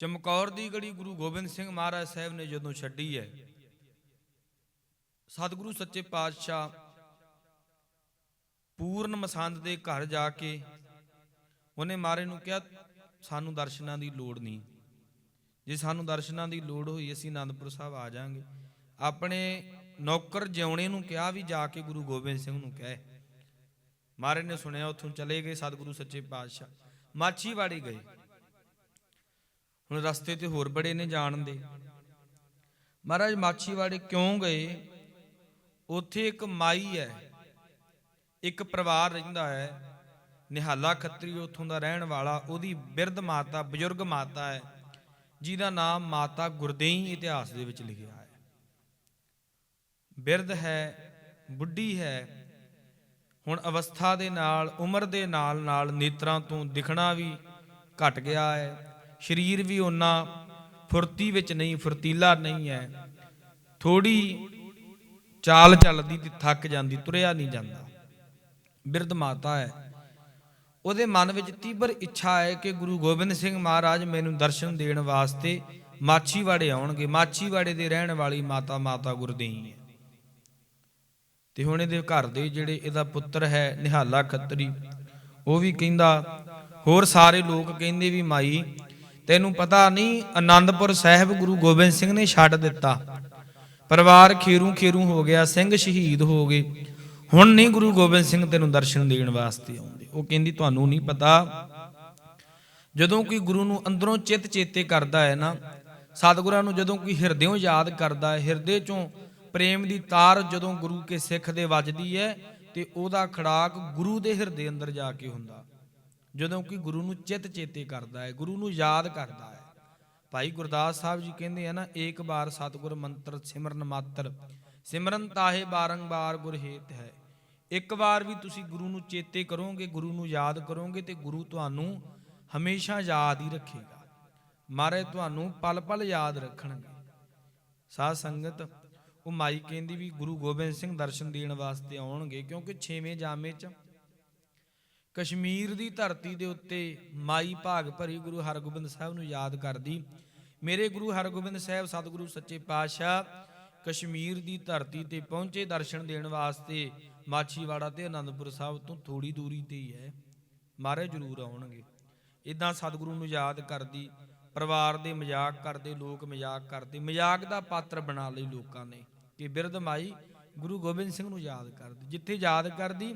ਚਮਕੌਰ ਦੀ ਗੜੀ ਗੁਰੂ ਗੋਬਿੰਦ ਸਿੰਘ ਮਹਾਰਾਜ ਸਾਹਿਬ ਨੇ ਜਦੋਂ ਛੱਡੀ ਹੈ, ਸਤਿਗੁਰੂ ਸੱਚੇ ਪਾਤਸ਼ਾਹ ਪੂਰਨ ਮਸੰਦ ਦੇ ਘਰ ਜਾ ਕੇ ਉਹਨੇ ਮਾਰੇ ਨੂੰ ਕਿਹਾ, ਸਾਨੂੰ ਦਰਸ਼ਨਾਂ ਦੀ ਲੋੜ ਨਹੀਂ। ਜੇ ਸਾਨੂੰ ਦਰਸ਼ਨਾਂ ਦੀ ਲੋੜ ਹੋਈ, ਅਸੀਂ ਆਨੰਦਪੁਰ ਸਾਹਿਬ ਆ ਜਾਾਂਗੇ ਆਪਣੇ ਨੌਕਰ ਜਿਉਣੇ ਨੂੰ ਕਿਹਾ ਵੀ ਜਾ ਕੇ ਗੁਰੂ ਗੋਬਿੰਦ ਸਿੰਘ ਨੂੰ ਕਹੇ। ਮਾਰੇ ਨੇ ਸੁਣਿਆ, ਉੱਥੋਂ ਚਲੇ ਗਏ ਸਤਿਗੁਰੂ ਸੱਚੇ ਪਾਤਸ਼ਾਹ। ਮਾਛੀਵਾੜੀ ਗਏ। ਹੁਣ ਰਸਤੇ ਤੇ ਹੋਰ ਬੜੇ ਨੇ ਜਾਣਦੇ ਮਹਾਰਾਜ ਮਾਛੀਵਾੜੇ ਕਿਉਂ ਗਏ? ਉੱਥੇ ਇੱਕ ਮਾਈ ਹੈ। ਇੱਕ ਪਰਿਵਾਰ ਰਹਿੰਦਾ ਹੈ। ਨਿਹਾਲਾ ਖੱਤਰੀ ਉੱਥੋਂ ਦਾ ਰਹਿਣ ਵਾਲਾ, ਉਹਦੀ ਬਿਰਧ ਮਾਤਾ, ਬਜ਼ੁਰਗ ਮਾਤਾ ਹੈ, ਜਿਹਦਾ ਨਾਮ ਮਾਤਾ ਗੁਰਦੇਈ ਇਤਿਹਾਸ ਦੇ ਵਿੱਚ ਲਿਖਿਆ ਹੈ। ਬਿਰਧ ਹੈ, ਬੁੱਢੀ ਹੈ। ਹੁਣ ਅਵਸਥਾ ਦੇ ਨਾਲ, ਉਮਰ ਦੇ ਨਾਲ ਨਾਲ ਨੇਤਰਾਂ ਤੋਂ ਦਿਖਣਾ ਵੀ ਘਟ ਗਿਆ ਹੈ। ਸਰੀਰ ਵੀ ਉਹਨਾਂ ਫੁਰਤੀ ਵਿੱਚ ਨਹੀਂ, ਫੁਰਤੀਲਾ ਨਹੀਂ ਹੈ। ਥੋੜੀ ਚਾਲ ਚੱਲਦੀ ਤੇ ਥੱਕ ਜਾਂਦੀ, ਤੁਰਿਆ ਨਹੀਂ ਜਾਂਦਾ। ਬਿਰਧ ਮਾਤਾ ਹੈ। ਉਹਦੇ ਮਨ ਵਿੱਚ ਤੀਬਰ ਇੱਛਾ ਹੈ ਕਿ ਗੁਰੂ ਗੋਬਿੰਦ ਸਿੰਘ ਮਹਾਰਾਜ ਮੈਨੂੰ ਦਰਸ਼ਨ ਦੇਣ ਵਾਸਤੇ ਮਾਛੀਵਾੜੇ ਆਉਣਗੇ। ਮਾਛੀਵਾੜੇ ਦੇ ਰਹਿਣ ਵਾਲੀ ਮਾਤਾ ਮਾਤਾ ਗੁਰਦੇਈ ਹੈ। ਤੇ ਹੁਣ ਇਹਦੇ ਘਰ ਦੇ ਜਿਹੜੇ ਇਹਦਾ ਪੁੱਤਰ ਹੈ, ਨਿਹਾਲਾ ਖੱਤਰੀ, ਉਹ ਵੀ ਕਹਿੰਦਾ, ਹੋਰ ਸਾਰੇ ਲੋਕ ਕਹਿੰਦੇ ਵੀ ਮਾਈ ਤੈਨੂੰ ਪਤਾ ਨਹੀਂ ਆਨੰਦਪੁਰ ਸਾਹਿਬ ਗੁਰੂ ਗੋਬਿੰਦ ਸਿੰਘ ਨੇ ਛੱਡ ਦਿੱਤਾ। ਪਰਿਵਾਰ ਖੇਰੂ ਖੇਰੂ ਹੋ ਗਿਆ, ਸਿੰਘ ਸ਼ਹੀਦ ਹੋ ਗਏ। ਹੁਣ ਨਹੀਂ ਗੁਰੂ ਗੋਬਿੰਦ ਸਿੰਘ ਤੈਨੂੰ ਦਰਸ਼ਨ ਦੇਣ ਵਾਸਤੇ ਆਉਂਦੇ। ਉਹ ਕਹਿੰਦੀ, ਤੁਹਾਨੂੰ ਨਹੀਂ ਪਤਾ। ਜਦੋਂ ਕੋਈ ਗੁਰੂ ਨੂੰ ਅੰਦਰੋਂ ਚਿੱਤ ਚੇਤੇ ਕਰਦਾ ਹੈ ਨਾ, ਸਤਿਗੁਰਾਂ ਨੂੰ ਜਦੋਂ ਕੋਈ ਹਿਰਦਿਓਂ ਯਾਦ ਕਰਦਾ ਹੈ, ਹਿਰਦੇ ਚੋਂ ਪ੍ਰੇਮ ਦੀ ਤਾਰ ਜਦੋਂ ਗੁਰੂ ਕੇ ਸਿੱਖ ਦੇ ਵੱਜਦੀ ਹੈ ਤੇ ਉਹਦਾ ਖੜਾਕ ਗੁਰੂ ਦੇ ਹਿਰਦੇ ਅੰਦਰ ਜਾ ਕੇ ਹੁੰਦਾ। ਜਦੋਂ ਕਿ ਗੁਰੂ ਨੂੰ ਚਿੱਤ ਚੇਤੇ ਕਰਦਾ ਹੈ, ਗੁਰੂ ਨੂੰ ਯਾਦ ਕਰਦਾ ਹੈ, ਭਾਈ ਗੁਰਦਾਸ ਸਾਹਿਬ ਜੀ ਕਹਿੰਦੇ ਆ ਨਾ, ਏਕ ਬਾਰ ਸਤਿਗੁਰ ਮੰਤਰ ਸਿਮਰਨ ਮਾਤਰ, ਸਿਮਰਨ ਤਾਹੇ ਬਾਰੰਬਾਰ ਗੁਰ ਹੇਤ ਹੈ। ਇੱਕ ਵਾਰ ਵੀ ਤੁਸੀਂ ਗੁਰੂ ਨੂੰ ਚੇਤੇ ਕਰੋਗੇ, ਗੁਰੂ ਨੂੰ ਯਾਦ ਕਰੋਗੇ ਤੇ ਗੁਰੂ ਤੁਹਾਨੂੰ ਹਮੇਸ਼ਾ ਯਾਦ ਹੀ ਰੱਖੇਗਾ। ਮਾਰੇ ਤੁਹਾਨੂੰ ਪਲ ਪਲ ਯਾਦ ਰੱਖਣਗੇ। ਸਾਧ ਸੰਗਤ, ਉਹ ਮਾਈ ਕਹਿੰਦੀ ਵੀ ਗੁਰੂ ਗੋਬਿੰਦ ਸਿੰਘ ਦਰਸ਼ਨ ਦੇਣ ਵਾਸਤੇ ਆਉਣਗੇ, ਕਿਉਂਕਿ 6ਵੇਂ ਜਾਮੇ 'ਚ ਕਸ਼ਮੀਰ ਦੀ ਧਰਤੀ ਦੇ ਉੱਤੇ ਮਾਈ ਭਾਗ ਭਰੀ ਗੁਰੂ ਹਰਗੋਬਿੰਦ ਸਾਹਿਬ ਨੂੰ ਯਾਦ ਕਰਦੀ। ਮੇਰੇ ਗੁਰੂ ਹਰਗੋਬਿੰਦ ਸਾਹਿਬ, ਸਤਿਗੁਰੂ ਸੱਚੇ ਪਾਤਸ਼ਾਹ, ਕਸ਼ਮੀਰ ਦੀ ਧਰਤੀ ਤੇ ਪਹੁੰਚੇ ਦਰਸ਼ਨ ਦੇਣ ਵਾਸਤੇ ਮਾਛੀਵਾੜਾ ਤੇ ਆਨੰਦਪੁਰ ਸਾਹਿਬ ਤੋਂ ਥੋੜੀ ਦੂਰੀ ਤੇ ਹੀ ਹੈ। ਮਹਾਰਾਜ ਜ਼ਰੂਰ ਆਉਣਗੇ। ਇਦਾਂ ਸਤਿਗੁਰੂ ਨੂੰ ਯਾਦ ਕਰਦੀ, ਪਰਿਵਾਰ ਦੇ ਮਜ਼ਾਕ ਕਰਦੇ, ਲੋਕ ਮਜ਼ਾਕ ਕਰਦੇ, ਮਜ਼ਾਕ ਦਾ ਪਾਤਰ ਬਣਾ ਲਈ ਲੋਕਾਂ ਨੇ ਕਿ ਬਿਰਧ ਮਾਈ ਗੁਰੂ ਗੋਬਿੰਦ ਸਿੰਘ ਨੂੰ ਯਾਦ ਕਰਦੀ। ਜਿੱਥੇ ਯਾਦ ਕਰਦੀ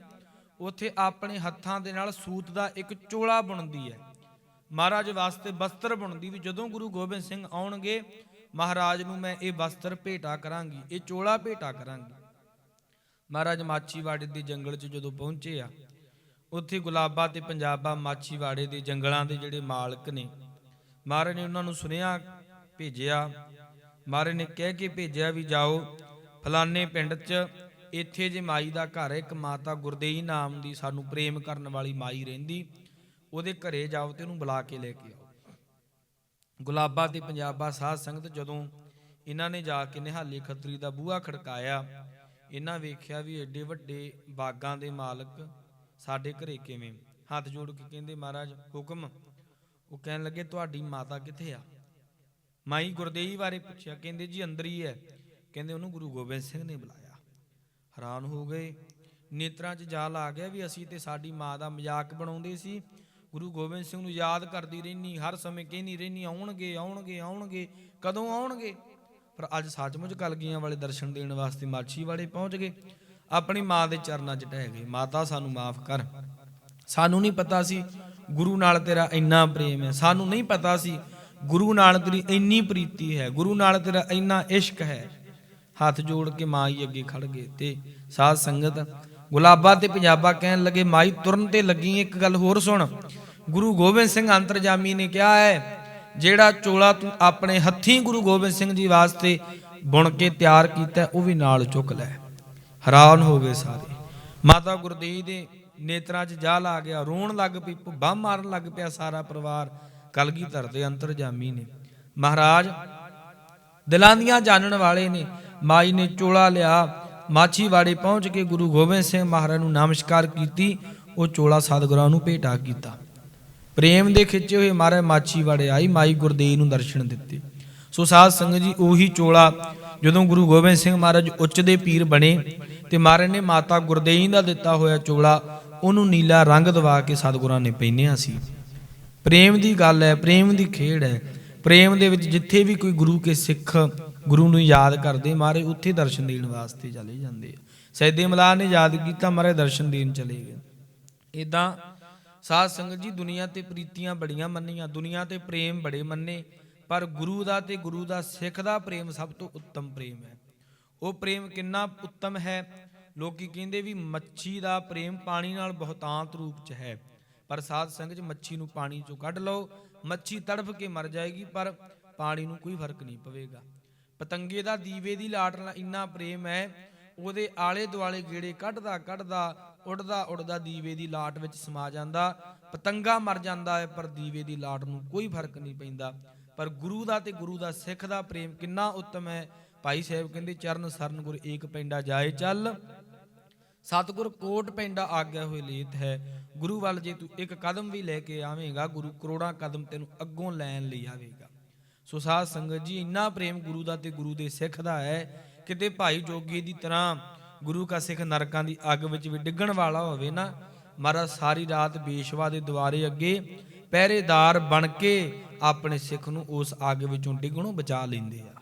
ਉੱਥੇ ਆਪਣੇ ਹੱਥਾਂ ਦੇ ਨਾਲ ਸੂਤ ਦਾ ਇੱਕ ਚੋਲਾ ਬੁਣਦੀ ਹੈ। ਮਹਾਰਾਜ ਵਾਸਤੇ ਵਸਤਰ ਬੁਣਦੀ ਵੀ ਜਦੋਂ ਗੁਰੂ ਗੋਬਿੰਦ ਸਿੰਘ ਆਉਣਗੇ, ਮਹਾਰਾਜ ਨੂੰ ਮੈਂ ਇਹ ਵਸਤਰ ਭੇਟਾ ਕਰਾਂਗੀ, ਇਹ ਚੋਲਾ ਭੇਟਾ ਕਰਾਂਗੀ। ਮਹਾਰਾਜ ਮਾਛੀਵਾੜੇ ਦੇ ਜੰਗਲ 'ਚ ਜਦੋਂ ਪਹੁੰਚੇ ਆ, ਉੱਥੇ ਗੁਲਾਬਾ ਤੇ ਪੰਜਾਬਾ ਮਾਛੀਵਾੜੇ ਦੇ ਜੰਗਲਾਂ ਦੇ ਜਿਹੜੇ ਮਾਲਕ ਨੇ, ਮਹਾਰਾਜ ਨੇ ਉਹਨਾਂ ਨੂੰ ਸੁਨੇਹਾ ਭੇਜਿਆ। ਮਹਾਰਾਜ ਨੇ ਕਹਿ ਕੇ ਭੇਜਿਆ ਵੀ ਜਾਓ, ਫਲਾਣੇ ਪਿੰਡ 'ਚ ਇੱਥੇ ਜੇ ਮਾਈ ਦਾ ਘਰ ਇੱਕ ਮਾਤਾ ਗੁਰਦੇਈ ਨਾਮ ਦੀ ਸਾਨੂੰ ਪ੍ਰੇਮ ਕਰਨ ਵਾਲੀ ਮਾਈ ਰਹਿੰਦੀ, ਉਹਦੇ ਘਰੇ ਜਾਓ ਤੇ ਉਹਨੂੰ ਬੁਲਾ ਕੇ ਲੈ ਕੇ ਆਓ। ਗੁਲਾਬਾ ਤੇ ਪੰਜਾਬਾ ਸਾਧ ਸੰਗਤ ਜਦੋਂ ਇਹਨਾਂ ਨੇ ਜਾ ਕੇ ਨਿਹਾਲੀ ਖੱਤਰੀ ਦਾ ਬੂਹਾ ਖੜਕਾਇਆ, ਇਹਨਾਂ ਵੇਖਿਆ ਵੀ ਏਡੇ ਵੱਡੇ ਬਾਗਾਂ ਦੇ ਮਾਲਕ ਸਾਡੇ ਘਰੇ ਕਿਵੇਂ? ਹੱਥ ਜੋੜ ਕੇ ਕਹਿੰਦੇ, ਮਹਾਰਾਜ, ਹੁਕਮ। ਉਹ ਕਹਿਣ ਲੱਗੇ, ਤੁਹਾਡੀ ਮਾਤਾ ਕਿੱਥੇ ਆ? ਮਾਈ ਗੁਰਦੇਈ ਬਾਰੇ ਪੁੱਛਿਆ, ਕਹਿੰਦੇ, ਜੀ ਅੰਦਰ ਹੀ ਹੈ। ਕਹਿੰਦੇ, ਉਹਨੂੰ ਗੁਰੂ ਗੋਬਿੰਦ ਸਿੰਘ ਨੇ ਬੁਲਾਇਆ। ਹੈਰਾਨ ਹੋ ਗਏ। ਨੇਤਰਾਂ 'ਚ ਜਾਲ ਆ ਗਿਆ ਵੀ ਅਸੀਂ ਤੇ ਸਾਡੀ ਮਾਂ ਦਾ ਮਜ਼ਾਕ ਬਣਾਉਂਦੇ ਸੀ। ਗੁਰੂ ਗੋਬਿੰਦ ਸਿੰਘ ਨੂੰ ਯਾਦ ਕਰਦੀ ਰਹਿਨੀ, ਹਰ ਸਮੇਂ ਕਹਿੰਦੀ ਰਹਿਨੀ, ਆਉਣਗੇ ਆਉਣਗੇ ਆਉਣਗੇ, ਕਦੋਂ ਆਉਣਗੇ? ਪਰ ਅੱਜ ਸੱਚਮੁੱਚ ਕਲਗੀਆਂ ਵਾਲੇ ਦਰਸ਼ਨ ਦੇਣ ਵਾਸਤੇ ਮਾਛੀ ਵਾਲੇ ਪਹੁੰਚ ਗਏ। ਆਪਣੀ ਮਾਂ ਦੇ ਚਰਨਾਂ 'ਚ ਟਹਿ ਗਏ। ਮਾਤਾ, ਸਾਨੂੰ ਮਾਫ ਕਰ। ਸਾਨੂੰ ਨਹੀਂ ਪਤਾ ਸੀ, ਗੁਰੂ ਨਾਲ ਤੇਰਾ ਇੰਨਾ ਪ੍ਰੇਮ ਹੈ। ਸਾਨੂੰ ਨਹੀਂ ਪਤਾ ਸੀ, ਗੁਰੂ ਨਾਲ ਤੇਰੀ ਇੰਨੀ ਪ੍ਰੀਤੀ ਹੈ। ਗੁਰੂ ਨਾਲ ਤੇਰਾ ਇੰਨਾ ਇਸ਼ਕ ਹੈ। ਹੱਥ ਜੋੜ ਕੇ ਮਾਂ ਹੀ ਅੱਗੇ ਖੜ ਗਏ ਤੇ ਸਾਧ ਸੰਗਤ ਗੁਲਾਬਾ ਤੇ ਪੰਜਾਬਾ ਕਹਿਣ ਲੱਗੇ, ਮਾਈ ਤੁਰਨ ਤੇ ਲੱਗੀ ਇੱਕ ਗੱਲ ਹੋਰ ਸੁਣ। ਗੁਰੂ ਗੋਬਿੰਦ ਸਿੰਘ ਅੰਤਰਜਾਮੀ ਨੇ ਕਿਹਾ ਹੈ, ਜਿਹੜਾ ਚੋਲਾ ਤੂੰ ਆਪਣੇ ਹੱਥੀਂ ਗੁਰੂ ਗੋਬਿੰਦ ਸਿੰਘ ਜੀ ਵਾਸਤੇ ਬੁਣ ਕੇ ਤਿਆਰ ਕੀਤਾ, ਉਹ ਵੀ ਨਾਲ ਚੁੱਕ ਲੈ। ਹੈਰਾਨ ਹੋ ਗਏ ਸਾਰੇ। ਮਾਤਾ ਗੁਰਦੇਵ ਦੇ ਨੇਤਰਾਂ 'ਚ ਜਾਲ ਆ ਗਿਆ, ਰੋਣ ਲੱਗ ਪਈ ਭੁੱਬਾ ਮਾਰਨ ਲੱਗ ਪਿਆ ਸਾਰਾ ਪਰਿਵਾਰ ਕਲਗੀਧਰ ਦੇ ਅੰਤਰਜਾਮੀ ਨੇ। ਮਹਾਰਾਜ, ਦਿਲਾਂ ਦੀਆਂ ਜਾਣਨ ਵਾਲੇ ਨੇ। ਮਾਈ ਨੇ ਚੋਲਾ ਲਿਆ। ਮਾਛੀਵਾੜੇ ਪਹੁੰਚ ਕੇ ਗੁਰੂ ਗੋਬਿੰਦ ਸਿੰਘ ਮਹਾਰਾਜ ਨੂੰ ਨਮਸਕਾਰ ਕੀਤੀ। ਉਹ ਚੋਲਾ ਸਤਿਗੁਰਾਂ ਨੂੰ ਭੇਟਾ ਕੀਤਾ। ਪ੍ਰੇਮ ਦੇ ਖਿੱਚੇ ਹੋਏ ਮਹਾਰਾਜ ਮਾਛੀਵਾੜੇ ਆਈ। ਮਾਈ ਗੁਰਦੇਵ ਨੂੰ ਦਰਸ਼ਨ ਦਿੱਤੇ। ਸੋ ਸਾਧ ਸੰਗਤ ਜੀ, ਉਹੀ ਚੋਲਾ, ਜਦੋਂ ਗੁਰੂ ਗੋਬਿੰਦ ਸਿੰਘ ਮਹਾਰਾਜ ਉੱਚ ਦੇ ਪੀਰ ਬਣੇ ਤੇ ਮਹਾਰਾਜ ਨੇ ਮਾਤਾ ਗੁਰਦੇਵ ਦਾ ਦਿੱਤਾ ਹੋਇਆ ਚੋਲਾ, ਉਹਨੂੰ ਨੀਲਾ ਰੰਗ ਦਵਾ ਕੇ ਸਤਿਗੁਰਾਂ ਨੇ ਪਹਿਨਿਆ ਸੀ। ਪ੍ਰੇਮ ਦੀ ਗੱਲ ਹੈ, ਪ੍ਰੇਮ ਦੀ ਖੇਡ ਹੈ। ਪ੍ਰੇਮ ਦੇ ਵਿੱਚ ਜਿੱਥੇ ਵੀ ਕੋਈ ਗੁਰੂ ਕੇ ਸਿੱਖ ਗੁਰੂ ਨੂੰ ਯਾਦ ਕਰਦੇ ਮਾਰੇ, ਉੱਥੇ ਦਰਸ਼ਨ ਦੇਣ ਵਾਸਤੇ ਚਲੇ ਜਾਂਦੇ ਆ। ਸੈਦੇ ਮਲਾਹ ਨੇ ਯਾਦ ਕੀਤਾ, ਮਾਰੇ ਦਰਸ਼ਨ ਦੇਣ ਚਲੇ ਗਏ। ਇਦਾਂ ਸਾਧ ਸੰਗਤ ਜੀ ਦੁਨੀਆ ਤੇ ਪ੍ਰੀਤੀਆਂ ਬੜੀਆਂ ਮੰਨੀਆਂ, ਦੁਨੀਆ ਤੇ ਪ੍ਰੇਮ ਬੜੇ ਮੰਨੇ, ਪਰ ਗੁਰੂ ਦਾ ਤੇ ਗੁਰੂ ਦਾ ਸਿੱਖ ਦਾ ਪ੍ਰੇਮ ਸਭ ਤੋਂ ਉੱਤਮ ਪ੍ਰੇਮ ਹੈ। ਉਹ ਪ੍ਰੇਮ ਕਿੰਨਾ ਉੱਤਮ ਹੈ? ਲੋਕੀ ਕਹਿੰਦੇ ਵੀ ਮੱਛੀ ਦਾ ਪ੍ਰੇਮ ਪਾਣੀ ਨਾਲ ਬਹੁਤਾਂਤ ਰੂਪ ਚ ਹੈ, ਪਰ ਸਾਧ ਸੰਗਤ ਜੀ ਮੱਛੀ ਨੂੰ ਪਾਣੀ ਚੋਂ ਕੱਢ ਲਓ, ਮੱਛੀ ਤੜਫ ਕੇ ਮਰ ਜਾਏਗੀ, ਪਰ ਪਾਣੀ ਨੂੰ ਕੋਈ ਫ਼ਰਕ ਨਹੀਂ ਪਵੇਗਾ। ਪਤੰਗੇ ਦਾ ਦੀਵੇ ਦੀ ਲਾਟ ਨਾਲ ਇੰਨਾ ਪ੍ਰੇਮ ਹੈ, ਉਹਦੇ ਆਲੇ ਦੁਆਲੇ ਗੇੜੇ ਕੱਢਦਾ ਕੱਢਦਾ, ਉੱਡਦਾ ਉੱਡਦਾ ਦੀਵੇ ਦੀ ਲਾਟ ਵਿੱਚ ਸਮਾ ਜਾਂਦਾ। ਪਤੰਗਾ ਮਰ ਜਾਂਦਾ ਹੈ, ਪਰ ਦੀਵੇ ਦੀ ਲਾਟ ਨੂੰ ਕੋਈ ਫ਼ਰਕ ਨਹੀਂ ਪੈਂਦਾ। ਪਰ ਗੁਰੂ ਦਾ ਤੇ ਗੁਰੂ ਦਾ ਸਿੱਖ ਦਾ ਪ੍ਰੇਮ ਕਿੰਨਾ ਉੱਤਮ ਹੈ। ਭਾਈ ਸਾਹਿਬ ਕਹਿੰਦੇ, ਚਰਨ ਸਰਨ ਗੁਰ ਏਕ ਪੈਂਡਾ ਜਾਏ ਚੱਲ। ਸਤਿਗੁਰ ਕੋਟ ਪੈਂਡਾ ਆਗਿਆ ਹੋਏ ਲੇਤ ਹੈ। ਗੁਰੂ ਵੱਲ ਜੇ ਤੂੰ ਇੱਕ ਕਦਮ ਵੀ ਲੈ ਕੇ ਆਵੇਂਗਾ, ਗੁਰੂ ਕਰੋੜਾਂ ਕਦਮ ਤੈਨੂੰ ਅੱਗੋਂ ਲੈਣ ਲਈ ਆਵੇਗਾ। ਸੋ ਸਾਧ ਸੰਗਤ ਜੀ, ਇੰਨਾ ਪ੍ਰੇਮ ਗੁਰੂ ਦਾ ਤੇ ਗੁਰੂ ਦੇ ਸਿੱਖ ਦਾ ਹੈ, ਕਿਤੇ ਭਾਈ ਜੋਗੀ ਦੀ ਤਰ੍ਹਾਂ ਗੁਰੂ ਕਾ ਸਿੱਖ ਨਰਕਾਂ ਦੀ ਅੱਗ ਵਿੱਚ ਵੀ ਡਿੱਗਣ ਵਾਲਾ ਹੋਵੇ ਨਾ, ਮਹਾਰਾਜ ਸਾਰੀ ਰਾਤ ਬੇਸ਼ਵਾ ਦੇ ਦੁਆਰੇ ਅੱਗੇ ਪਹਿਰੇਦਾਰ ਬਣ ਕੇ ਆਪਣੇ ਸਿੱਖ ਨੂੰ ਉਸ ਅੱਗ ਵਿੱਚੋਂ ਡਿੱਗਣੋਂ ਬਚਾ ਲੈਂਦੇ ਆ।